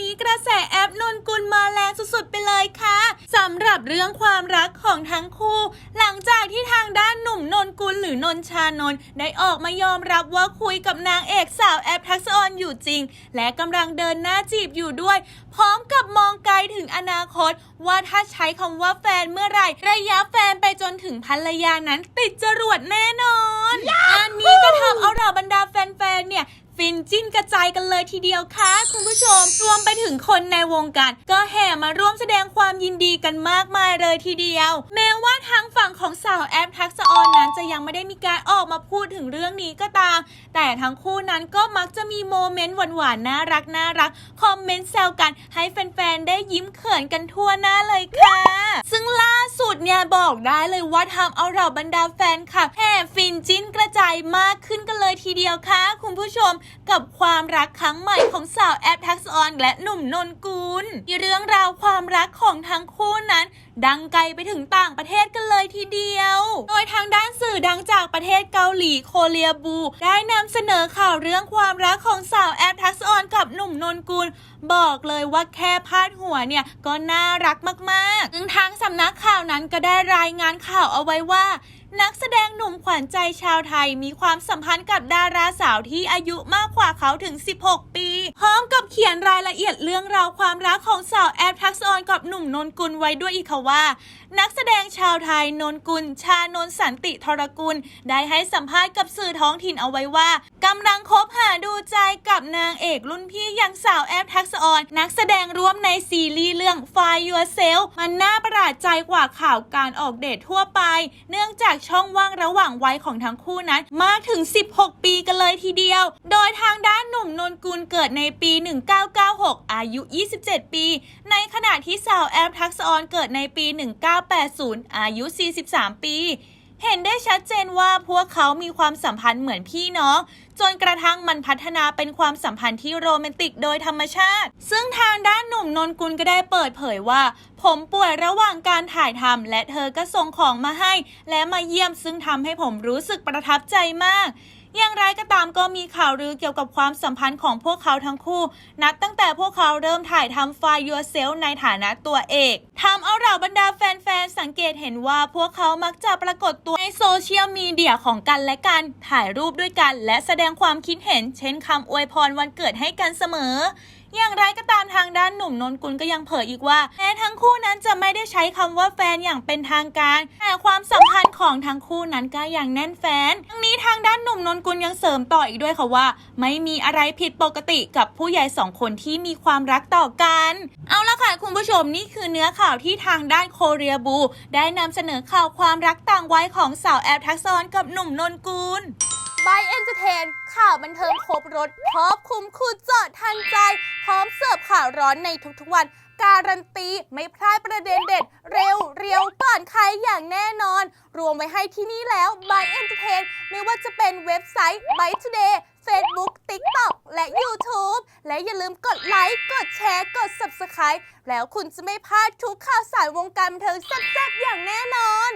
นี้กระแสแอปนนกุลมาแรงสุดๆไปเลยค่ะสำหรับเรื่องความรักของทั้งคู่ หลังจากที่ทางด้านหนุ่มนนกุลหรือนนชานนท์ได้ออกมายอมรับว่าคุยกับนางเอกสาวแอปทักษะออนอยู่จริง และกำลังเดินหน้าจีบอยู่ด้วย พร้อมกับมองไกลถึงอนาคต ว่าถ้าใช้คำว่าแฟนเมื่อไหร่ระยะแฟนไปจนถึงภรรยานั้นติดจรวดแน่นอนงานนี้ก็ทำเอาเหล่าบรรดาแฟนๆเนี่ย ฟินจิ้นกระจายกันเลยทีเดียวค่ะ คุณผู้ชม รวมไปถึงคนในวงการ ก็แห่มาร่วมแสดงความยินดีกันมากมายเลยทีเดียว แม้ว่าทางฝั่งของสาวแอปทักษออนนั้นจะยังไม่ได้มีการออกมาพูดถึงเรื่องนี้ก็ตาม แต่ทั้งคู่นั้นก็มักจะมีโมเมนต์หวานๆน่ารักน่ารักคอมเมนต์แซวกันให้แฟนๆได้ยิ้มเขินกันทั่วหน้าเลยค่ะ ซึ่งล่าสุดเนี่ยบอกได้เลยว่าทำเอาเราบรรดาแฟนคลับแห่ฟิ นจิ้นกระจายมากขึ้นกันเลยทีเดียวค่ะ คุณผู้ชมกับความรักครั้งใหม่ของสาวแอปทักษออนและหนุ่มนนกุลเรื่องราวความรักของทั้งคู่นั้น ดังไกลไปถึงต่างประเทศกันเลยทีเดียว โดยทางด้านสื่อดังจากประเทศเกาหลีโคเรียบู ได้นำเสนอข่าวเรื่องความรักของสาวแอปทักษออนกับหนุ่มนนกุลบอกเลยว่าแค่พาดหัวเนี่ยก็น่ารักมากๆซึ่งทางสำนักข่าวนั้นก็ได้รายงานข่าวเอาไว้ว่า นักแสดงหนุ่มขวัญใจชาวไทยมีความสัมพันธ์กับดาราสาวที่อายุมากกว่าเขาถึง 16 ปีพร้อมกับเขียนรายละเอียดเรื่องราวความรักของสาวแอปทักษออนกับหนุ่มนนกุลไว้ด้วยอีกค่ะว่า นักแสดงชาวไทยนนกุล ชานนสันติทรกุล ได้ให้สัมภาษณ์กับสื่อท้องถิ่นเอาไว้ว่ากำลังคบหาดูใจกับนางเอกรุ่นพี่อย่างสาวแอปทักษออนนักแสดงร่วมในซีรีส์เรื่อง Find Yourself มันน่าประหลาดใจกว่าข่าวการออกเดททั่วไป เนื่องจากช่องว่างระหว่างวัยของทั้งคู่นั้นมากถึง 16 ปีกันเลยทีเดียว โดยทางด้านหนุ่มนนกุลเกิดในปี 1996 อายุ 27 ปี ในขณะที่สาวแอมทักษออนเกิดในปี 1980 อายุ 43 ปี เห็นได้ชัดเจนว่าพวกเขามีความสัมพันธ์เหมือนพี่น้อง จนกระทั่งมันพัฒนาเป็นความสัมพันธ์ที่โรแมนติกโดยธรรมชาติ ซึ่งทางด้านหนุ่มนนกุลก็ได้เปิดเผยว่า ผมป่วยระหว่างการถ่ายทำและเธอก็ส่งของมาให้ และมาเยี่ยมซึ่งทำให้ผมรู้สึกประทับใจมาก อย่างไรก็ตามก็มีข่าวลือเกี่ยวกับความสัมพันธ์ของพวกเขาทั้งคู่ นับตั้งแต่พวกเขาเริ่มถ่ายทำ Find Yourself ในฐานะตัวเอกทำเอาเหล่าบรรดาแฟนๆ สังเกตเห็นว่าพวกเขามักจะปรากฏตัวในโซเชียลมีเดียของกันและกัน ถ่ายรูปด้วยกัน และแสดงความคิดเห็น เช่นคำอวยพรวันเกิดให้กันเสมอ อย่างไรก็ตามทางด้านหนุ่มนนกุลก็ยังเผยอีกว่าแม้ทั้งคู่นั้นจะไม่ได้ใช้คำว่าแฟนอย่างเป็นทางการ แต่ความสัมพันธ์ของทั้งคู่นั้นก็ยังแน่นแฟนทั้งนี้ทางด้านหนุ่มนนกุลยังเสริมต่ออีกด้วยค่ะว่า ไม่มีอะไรผิดปกติกับผู้ใหญ่สองคนที่มีความรักต่อกัน เอาละค่ะคุณผู้ชมนี่คือเนื้อข่าวที่ทางด้านโคเรียบู ได้นำเสนอข่าวความรักต่างวัยของสาวแอลทักษรกับหนุ่มนนกุล บายเอนเตอร์เทน ข่าวบันเทิงครบรถครอบคลุมคูเจาะทันใจ พร้อมเสิร์ฟข่าวร้อนในทุกๆวัน การันตีไม่พลาดประเด็นเด็ด เร็วเรียวก่อนใครอย่างแน่นอน รวมไว้ให้ที่นี่แล้ว By Entertain ไม่ว่าจะเป็นเว็บไซต์ By Today Facebook TikTok และ YouTube และอย่าลืมกดไลค์ กดแชร์ กด Subscribe แล้วคุณจะไม่พลาดทุกข่าวสารวงการบันเทิงแซ่บๆอย่างแน่นอน